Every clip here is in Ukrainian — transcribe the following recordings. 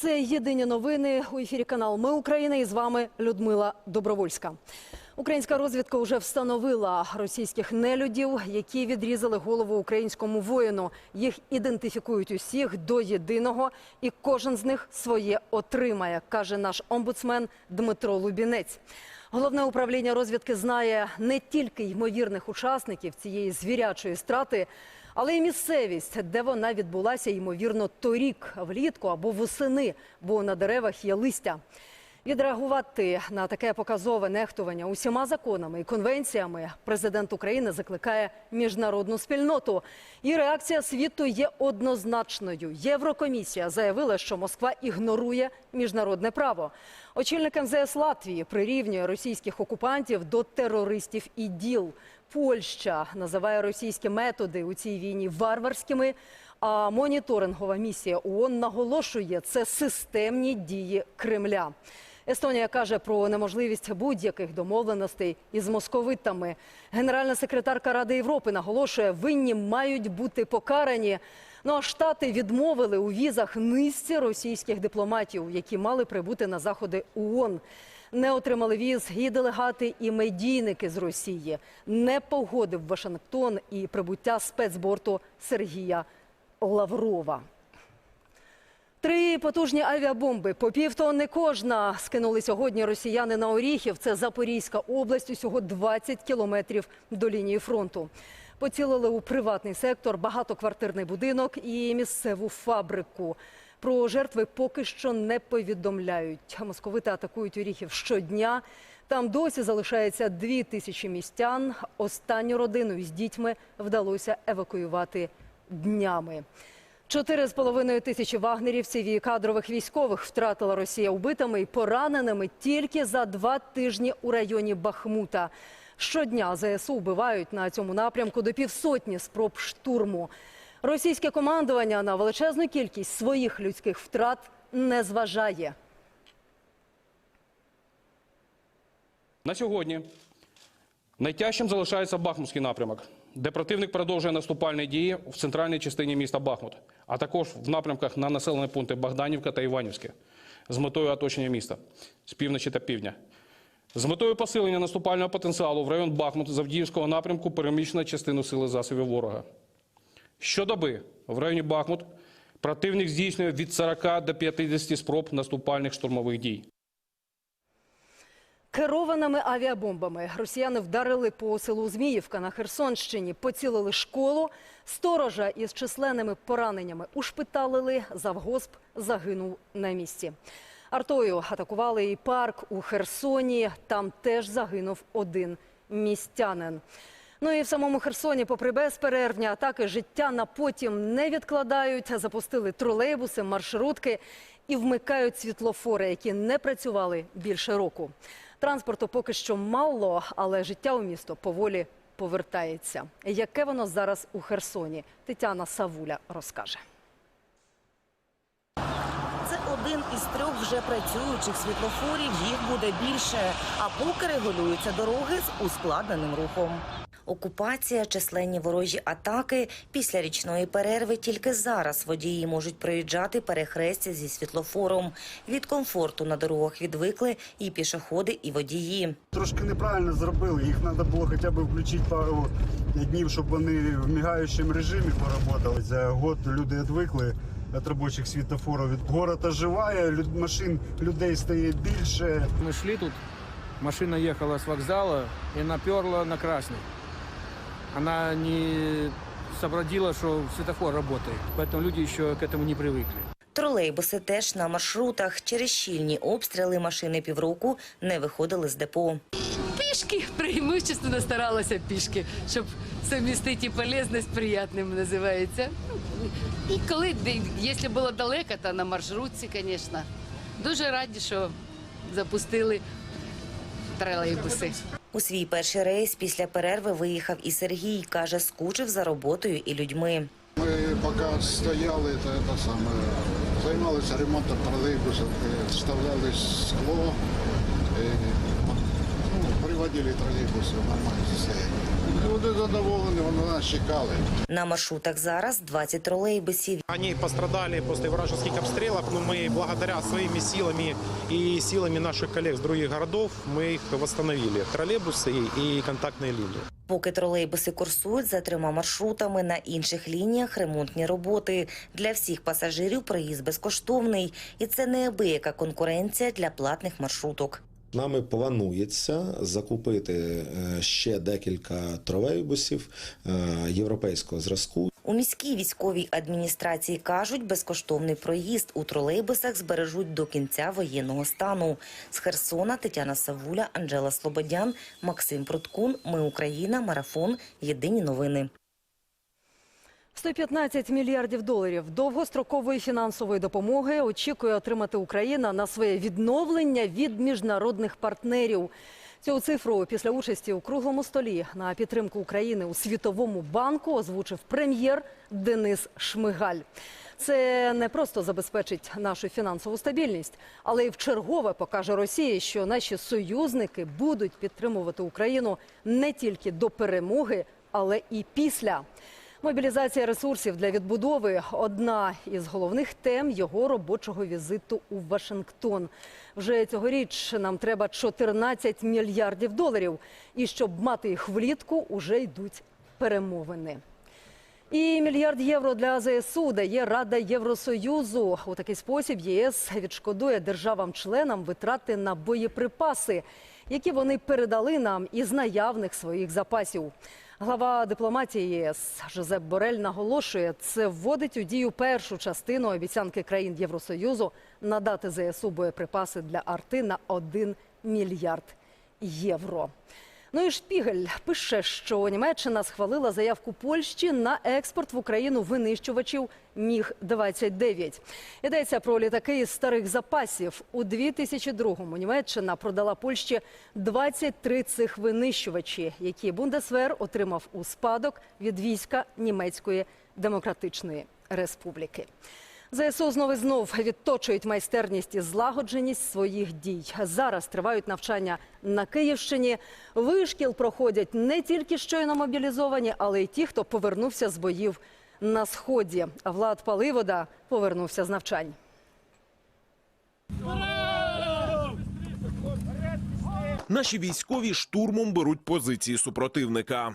Це єдині новини у ефірі канал Ми Україна і з вами Людмила Добровольська. Українська розвідка вже встановила російських нелюдів, які відрізали голову українському воїну. Їх ідентифікують усіх до єдиного, і кожен з них своє отримає, каже наш омбудсмен Дмитро Лубінець. Головне управління розвідки знає не тільки ймовірних учасників цієї звірячої страти, але й місцевість, де вона відбулася, ймовірно, торік, влітку або восени, бо на деревах є листя. Відреагувати на таке показове нехтування усіма законами і конвенціями президент України закликає міжнародну спільноту. І реакція світу є однозначною. Єврокомісія заявила, що Москва ігнорує міжнародне право. Очільник МЗС Латвії прирівнює російських окупантів до терористів і діл. Польща називає російські методи у цій війні варварськими. А моніторингова місія ООН наголошує, це системні дії Кремля. Естонія каже про неможливість будь-яких домовленостей із московитами. Генеральна секретарка Ради Європи наголошує, винні мають бути покарані. Ну а штати відмовили у візах низці російських дипломатів, які мали прибути на заходи ООН. Не отримали віз і делегати, і медійники з Росії. Не погодив Вашингтон і прибуття спецборту Сергія Лаврова. Три потужні авіабомби по півтонни кожна скинули сьогодні росіяни на Оріхів. Це Запорізька область, усього 20 кілометрів до лінії фронту. Поцілили у приватний сектор, багатоквартирний будинок і місцеву фабрику. Про жертви поки що не повідомляють. Московити атакують Оріхів щодня. Там досі залишається дві тисячі містян. Останню родину із дітьми вдалося евакуювати днями. Чотири з половиною тисячі вагнерівців і кадрових військових втратила Росія убитими і пораненими тільки за два тижні у районі Бахмута. Щодня ЗСУ вбивають на цьому напрямку до півсотні спроб штурму. Російське командування на величезну кількість своїх людських втрат не зважає. На сьогодні найтяжчим залишається Бахмутський напрямок, де противник продовжує наступальні дії в центральній частині міста Бахмут, а також в напрямках на населені пункти Богданівка та Іванівське з метою оточення міста з півночі та півдня. З метою посилення наступального потенціалу в район Бахмут з напрямку переміщена частину сили засобів ворога. Щодоби в районі Бахмут противник здійснює від 40 до 50 спроб наступальних штурмових дій. Керованими авіабомбами росіяни вдарили по селу Зміївка на Херсонщині, поцілили школу. Сторожа із численними пораненнями ушпиталили. Завгосп загинув на місці. Артою атакували і парк у Херсоні. Там теж загинув один містянин. Ну і в самому Херсоні, попри безперервні атаки, життя на потім не відкладають. Запустили тролейбуси, маршрутки і вмикають світлофори, які не працювали більше року. Транспорту поки що мало, але життя у місто поволі повертається. Яке воно зараз у Херсоні? Тетяна Савуля розкаже. Це один із трьох вже працюючих світлофорів. Їх буде більше. А поки регулюються дороги з ускладненим рухом. Окупація, численні ворожі атаки. Після річної перерви тільки зараз водії можуть проїжджати перехрестя зі світлофором. Від комфорту на дорогах відвикли і пішоходи, і водії. Трошки неправильно зробили. Їх треба було хоча б включити пару днів, щоб вони в мігаючому режимі поработали. За год люди відвикли від робочих світофорів. Город оживає, люд- машин людей стає більше. Мы шли тут, машина ехала с вокзала и наперла на красный Она не сообразила, что светофор работает, поэтому люди еще к этому не привыкли. Тролейбуси теж на маршрутах. Через щільні обстріли машини півроку не виходили з депо. пішки, преимущественно старалася пішки, щоб совмістити і полезне з приятним називається. І коли, де- якщо було далеко, то на маршрутці, звісно. Дуже раді, що запустили тролейбуси. У свій перший рейс після перерви виїхав і Сергій. Каже, скучив за роботою і людьми. Ми поки стояли, то це саме, займалися ремонтом тролейбусів, е, вставляли скло, водили троллейбусы в нормальном состоянии. Люди задоволені, вони нас чекали. На маршрутах зараз 20 тролейбусів. Они пострадали после вражеских обстрелов, но мы благодаря своими силами и силами наших коллег с других городов мы их восстановили. Троллейбусы и контактные линии. Поки тролейбуси курсують за трьома маршрутами, на інших лініях ремонтні роботи. Для всіх пасажирів проїзд безкоштовний. І це неабияка конкуренція для платних маршруток. Нами планується закупити е, ще декілька тролейбусів е, європейського зразку. У міській військовій адміністрації кажуть, безкоштовний проїзд у тролейбусах збережуть до кінця воєнного стану. З Херсона Тетяна Савуля, Анжела Слободян, Максим Пруткун. Ми Україна. Марафон. Єдині новини. 115 мільярдів доларів довгострокової фінансової допомоги очікує отримати Україна на своє відновлення від міжнародних партнерів. Цю цифру після участі у круглому столі на підтримку України у Світовому банку озвучив прем'єр Денис Шмигаль. Це не просто забезпечить нашу фінансову стабільність, але й вчергове покаже Росії, що наші союзники будуть підтримувати Україну не тільки до перемоги, але і після. Мобілізація ресурсів для відбудови одна із головних тем його робочого візиту у Вашингтон. Вже цьогоріч нам треба 14 мільярдів доларів. І щоб мати їх влітку, уже йдуть перемовини. І мільярд євро для ЗСУ дає Рада Євросоюзу. У такий спосіб ЄС відшкодує державам-членам витрати на боєприпаси, які вони передали нам із наявних своїх запасів. Глава дипломатії ЄС Жозеп Борель наголошує, це вводить у дію першу частину обіцянки країн Євросоюзу надати ЗСУ боєприпаси для арти на 1 мільярд євро. Ну і Шпігель пише, що Німеччина схвалила заявку Польщі на експорт в Україну винищувачів Міг 29 Йдеться про літаки із старих запасів. У 2002-му Німеччина продала Польщі 23 цих винищувачі, які Бундесвер отримав у спадок від війська Німецької демократичної республіки. ЗСУ знов і знов відточують майстерність і злагодженість своїх дій. Зараз тривають навчання на Київщині. Вишкіл проходять не тільки щойно мобілізовані, але й ті, хто повернувся з боїв на сході. Влад Паливода повернувся з навчань. Наші військові штурмом беруть позиції супротивника.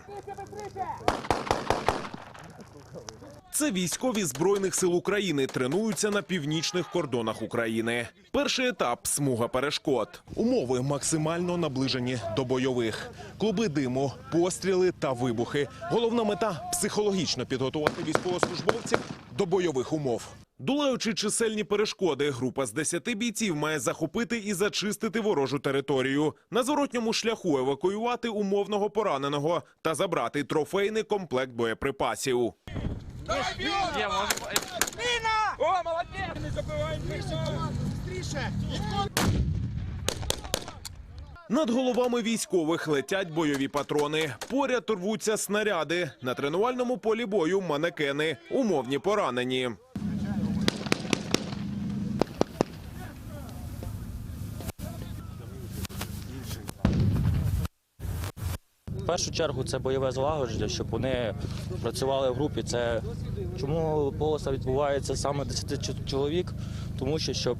Це військові збройних сил України тренуються на північних кордонах України. Перший етап смуга перешкод. Умови максимально наближені до бойових. Клуби диму, постріли та вибухи. Головна мета психологічно підготувати військовослужбовців до бойових умов. Долаючи чисельні перешкоди, група з 10 бійців має захопити і зачистити ворожу територію. На зворотньому шляху евакуювати умовного пораненого та забрати трофейний комплект боєприпасів. Над головами військових летять бойові патрони. Поряд рвуться снаряди. На тренувальному полі бою манекени, умовні поранені. В першу чергу це бойове злагодження, щоб вони працювали в групі. Це чому полоса відбувається саме 10 чоловік, тому що щоб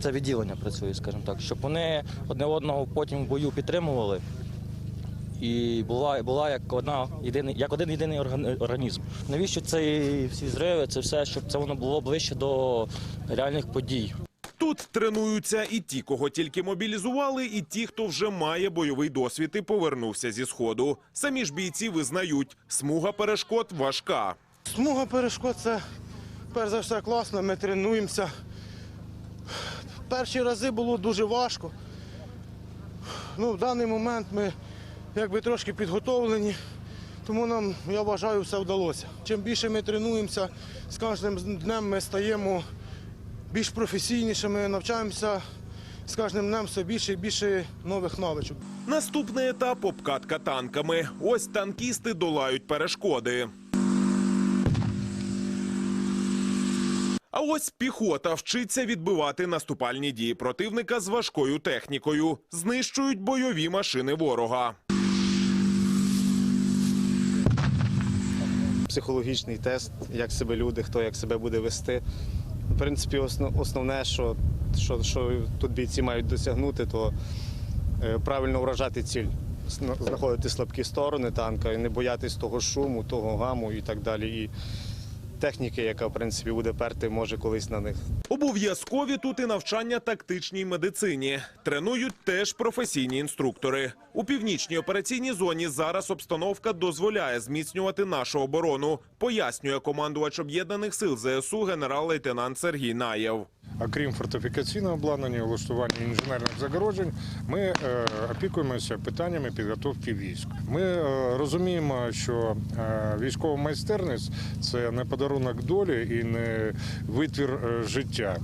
це відділення працює, скажімо так, щоб вони одне одного потім в бою підтримували. І була, була як одна єдиний, як один єдиний організм. Навіщо ці всі зриви, це все, щоб це воно було ближче до реальних подій. Тут тренуються і ті, кого тільки мобілізували, і ті, хто вже має бойовий досвід і повернувся зі сходу. Самі ж бійці визнають, смуга перешкод важка. Смуга перешкод це перш за все класно. Ми тренуємося. Перші рази було дуже важко. Ну, в даний момент ми якби трошки підготовлені, тому нам, я вважаю, все вдалося. Чим більше ми тренуємося, з кожним днем ми стаємо більш професійнішими, навчаємося з кожним днем все більше і більше нових навичок. Наступний етап обкатка танками. Ось танкісти долають перешкоди. А ось піхота вчиться відбивати наступальні дії противника з важкою технікою, знищують бойові машини ворога. психологічний тест, як себе люди, хто як себе буде вести. В принципі, основ- основне, що, що, що тут бійці мають досягнути, то е, правильно вражати ціль, Зна- знаходити слабкі сторони танка і не боятись того шуму, того гаму і так далі. І техніки, яка в принципі буде перти, може колись на них. Обов'язкові тут і навчання тактичній медицині. Тренують теж професійні інструктори. У північній операційній зоні зараз обстановка дозволяє зміцнювати нашу оборону, пояснює командувач об'єднаних сил ЗСУ генерал-лейтенант Сергій Наєв. Окрім фортифікаційного обладнання, влаштування інженерних загороджень, ми е, опікуємося питаннями підготовки військ. Ми е, розуміємо, що е, військова майстерність це не подарунок долі і не витвір е, життя.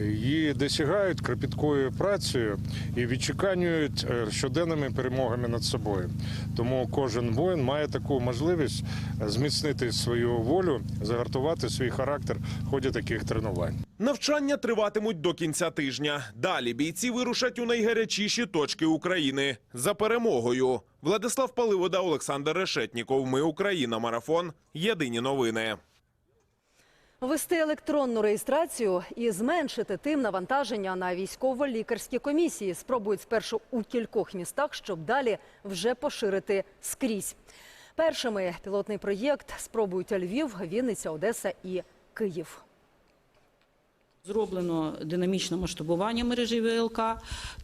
Її досягають кропіткою працею і відчеканюють е, щоденними перемогами над собою. Тому кожен воїн має таку можливість зміцнити свою волю, загартувати свій характер в ході таких тренувань. Навчання триватимуть до кінця тижня. Далі бійці вирушать у найгарячіші точки України за перемогою. Владислав Паливода, Олександр Решетніков. Ми Україна. Марафон. Єдині новини. Ввести електронну реєстрацію і зменшити тим навантаження на військово-лікарські комісії спробують спершу у кількох містах, щоб далі вже поширити скрізь. Першими пілотний проєкт спробують Львів, Вінниця, Одеса і Київ. Зроблено динамічне масштабування мережі ВЛК,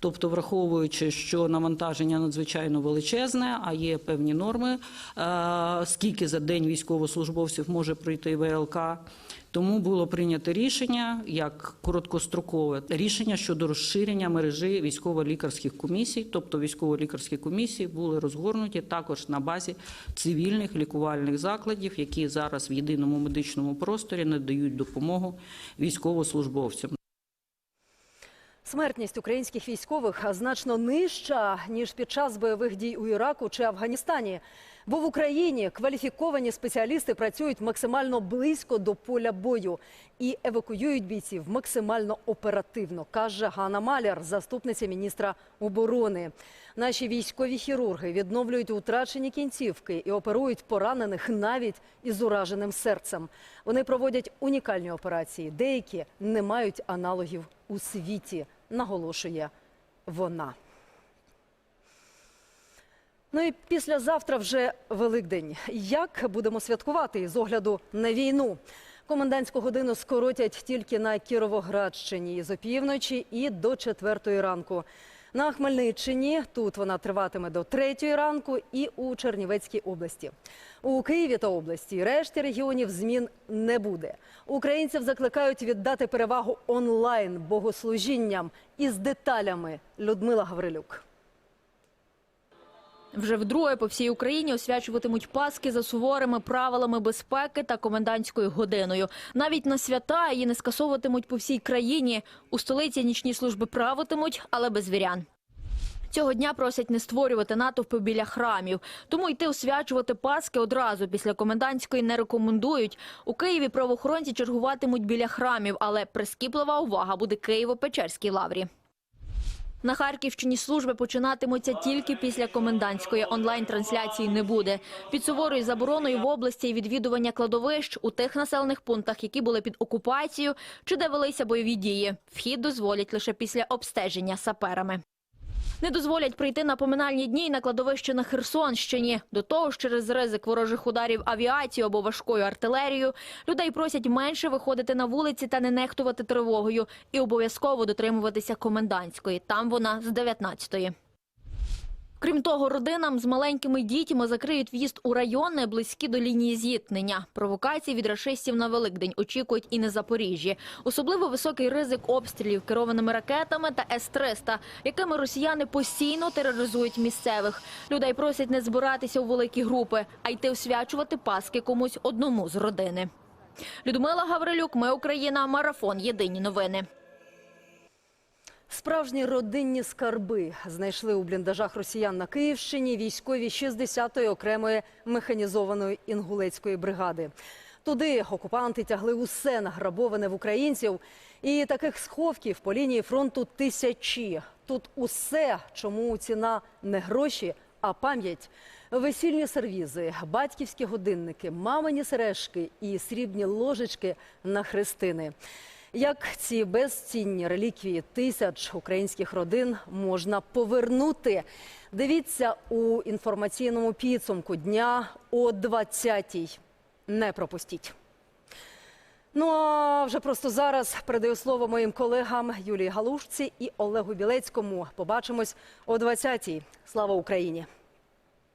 тобто враховуючи, що навантаження надзвичайно величезне, а є певні норми, е, скільки за день військовослужбовців може пройти ВЛК. Тому було прийнято рішення як короткострокове рішення щодо розширення мережі військово-лікарських комісій, тобто військово-лікарські комісії були розгорнуті також на базі цивільних лікувальних закладів, які зараз в єдиному медичному просторі надають допомогу військовослужбовцям. Смертність українських військових значно нижча ніж під час бойових дій у Іраку чи Афганістані. Бо в Україні кваліфіковані спеціалісти працюють максимально близько до поля бою і евакуюють бійців максимально оперативно, каже Ганна Маляр, заступниця міністра оборони. Наші військові хірурги відновлюють утрачені кінцівки і оперують поранених навіть із ураженим серцем. Вони проводять унікальні операції. Деякі не мають аналогів у світі, наголошує вона. Ну і післязавтра вже Великдень. Як будемо святкувати з огляду на війну? Комендантську годину скоротять тільки на Кіровоградщині з опівночі і до четвертої ранку. На Хмельниччині тут вона триватиме до третьої ранку і у Чернівецькій області. У Києві та області решті регіонів змін не буде. Українців закликають віддати перевагу онлайн богослужінням із деталями Людмила Гаврилюк. Вже вдруге по всій Україні освячуватимуть Паски за суворими правилами безпеки та комендантською годиною. Навіть на свята її не скасовуватимуть по всій країні. У столиці нічні служби правитимуть, але без вірян. Цього дня просять не створювати натовпи біля храмів, тому йти освячувати Паски одразу після комендантської не рекомендують. У Києві правоохоронці чергуватимуть біля храмів, але прискіплива увага буде Києво-Печерській лаврі. На Харківщині служби починатимуться тільки після комендантської. Онлайн-трансляції не буде. Під суворою забороною в області відвідування кладовищ у тих населених пунктах, які були під окупацією чи де велися бойові дії. Вхід дозволять лише після обстеження саперами. Не дозволять прийти на поминальні дні на кладовище на Херсонщині. До того ж, через ризик ворожих ударів авіацією або важкою артилерією, людей просять менше виходити на вулиці та не нехтувати тривогою. І обов'язково дотримуватися комендантської. Там вона з 19-ї. Крім того, родинам з маленькими дітьми закриють в'їзд у райони, близькі до лінії зіткнення. Провокації від рашистів на Великдень очікують і на Запоріжжі. Особливо високий ризик обстрілів керованими ракетами та С-300, якими росіяни постійно тероризують місцевих. Людей просять не збиратися у великі групи, а йти освячувати Паски комусь одному з родини. Людмила Гаврилюк, Ми Україна, Марафон. Єдині новини. Справжні родинні скарби знайшли у бліндажах росіян на Київщині військові 60-ї окремої механізованої інгулецької бригади. Туди окупанти тягли усе награбоване в українців. І таких сховків по лінії фронту тисячі. Тут усе, чому ціна не гроші, а пам'ять. Весільні сервізи, батьківські годинники, мамині сережки і срібні ложечки на хрестини. Як ці безцінні реліквії тисяч українських родин можна повернути? Дивіться у інформаційному підсумку дня о 20-й. Не пропустіть. Ну а вже просто зараз передаю слово моїм колегам Юлії Галушці і Олегу Білецькому. Побачимось о 20-й. Слава Україні!